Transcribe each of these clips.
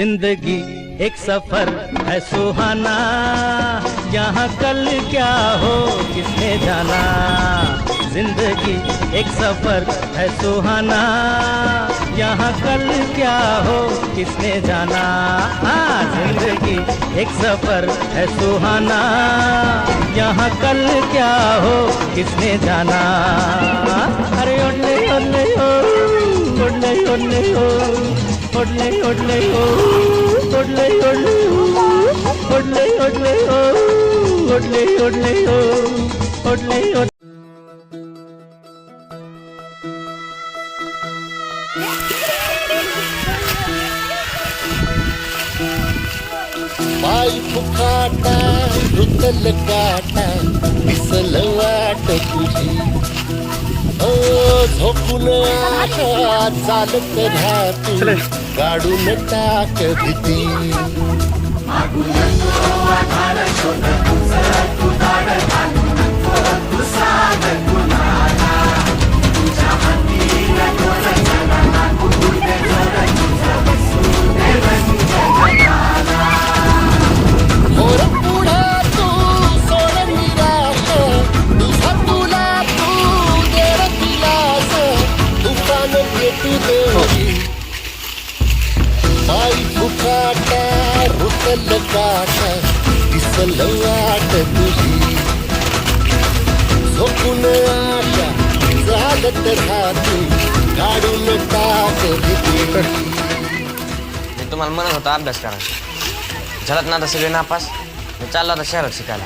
ज़िंदगी एक सफ़र है सुहाना। यहाँ कल क्या हो, किसने जाना? ज़िंदगी एक सफ़र है सुहाना। यहाँ कल क्या हो, किसने जाना? हाँ ज़िंदगी एक सफ़र है सुहाना। यहाँ कल क्या हो, किसने जाना? अरे ओले ओले ओ ओले ओले ओ। ओले ओले ओ ओले ओले ओ ओले ओले ओ ओले ओले ओ ओले ओले पाय फुकाटा रुतल काटा दिसल वाट तुझी ओ झोपून चालत राहतो काढून टाक भीती. फुकाटा रुतल काटा दिसल वाट तुझी. झोपून आशा चालत राहती काढून टाक भीती. मी तुम्हाला म्हणत होता अभ्यास करा झालात ना आता सगळे नापास मी चाललो आता शहरात शिकायला.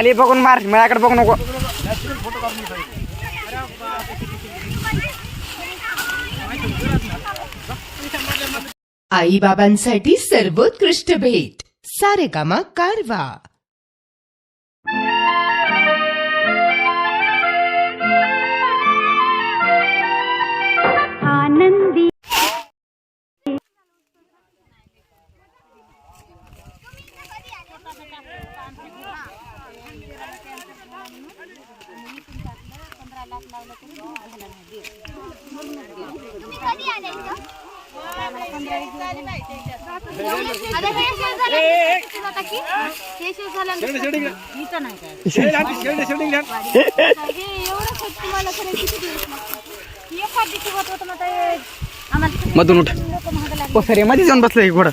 खाली बघून मार माझ्याकडे बघू नको. आईबाबांसाठी सर्वोत्कृष्ट भेट सारेगामा कारवा. आनंदी. मधून उठ. पसरे मध्ये जाऊन बसलं हे घोडं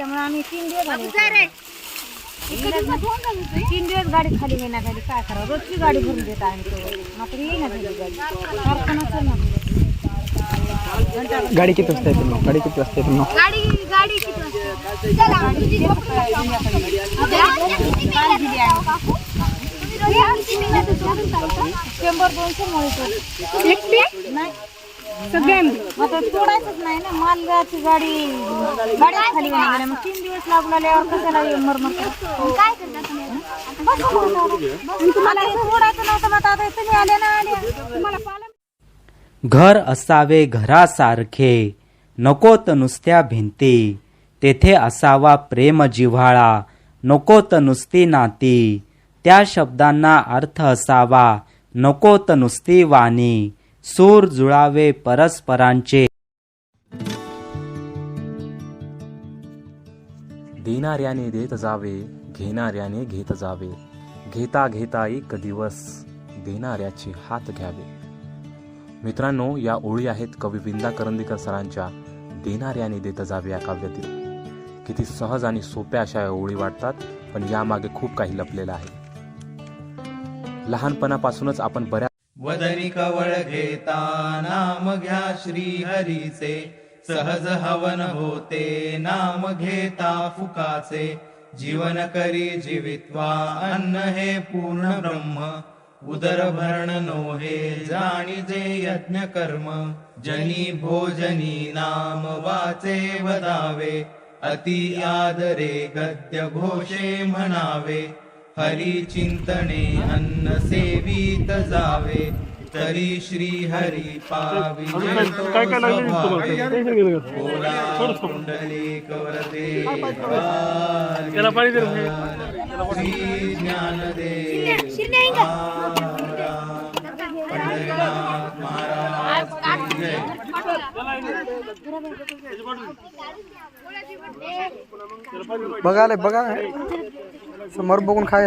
त्याच्यामुळे आम्ही तीन दिवस झाले तीन दिवस गाडी खाली होईना गाडी. काय करावं? रोजची गाडी भरून देत आहे मात्र येईना झाली गाडी ना गाडी किती वाजता येते मग? गाडी किती वाजता येते मग? गाडी गाडी किती वाजता शंभर दोनशे मिळतो नाही सगळे मग ते तोडायचंच नाही ना. मालगाची गाडी. गाड्या खाली नाही. मग तीन दिवस लागू लागल्यावर कशाला हे मरमर? काय करता तुम्ही तुम्हाला तोडायचं नव्हतं मग आता तुम्ही आले ना आले तुम्हाला पालन घर असावे घरासारखे. नकोत नुसत्या भिंती. तेथे असावा प्रेम जिव्हाळा. नकोत नुसती नाती. त्या शब्दांना अर्थ असावा. नकोत नुसती वाणी. सूर जुळावे परस्परांचे. देणाऱ्याने देत जावे घेणाऱ्याने घेत जावे. घेता घेता एक दिवस देणाऱ्याचे हात घ्यावे. मित्रांनो या ओळी आहेत कवी विंदा करंदीकर सरांच्या देणाऱ्याने देत जावे या काव्यातील. किती सहज आणि सोप्या अशा या ओळी वाटतात पण यामागे खूप काही लपलेलं आहे. लहानपणापासूनच आपण बऱ्याच वदनी कवळ घेता नाम घ्या श्री हरीचे सहज हवन होते नाम घेता फुकाचे जीवन करी जीवित्वा अन्न हे पूर्ण ब्रह्म उदर भरण नोहे जाणी जे यज्ञ कर्म जनी भोजनी नाम वाचे वदावे अति आदरे गद्य घोषे म्हणावे हरी चिंत अन्नसेवीत जावे तरी श्री हरी पावी कुंडली कवरते श्री महाराज बघाले समोर बघून खाय.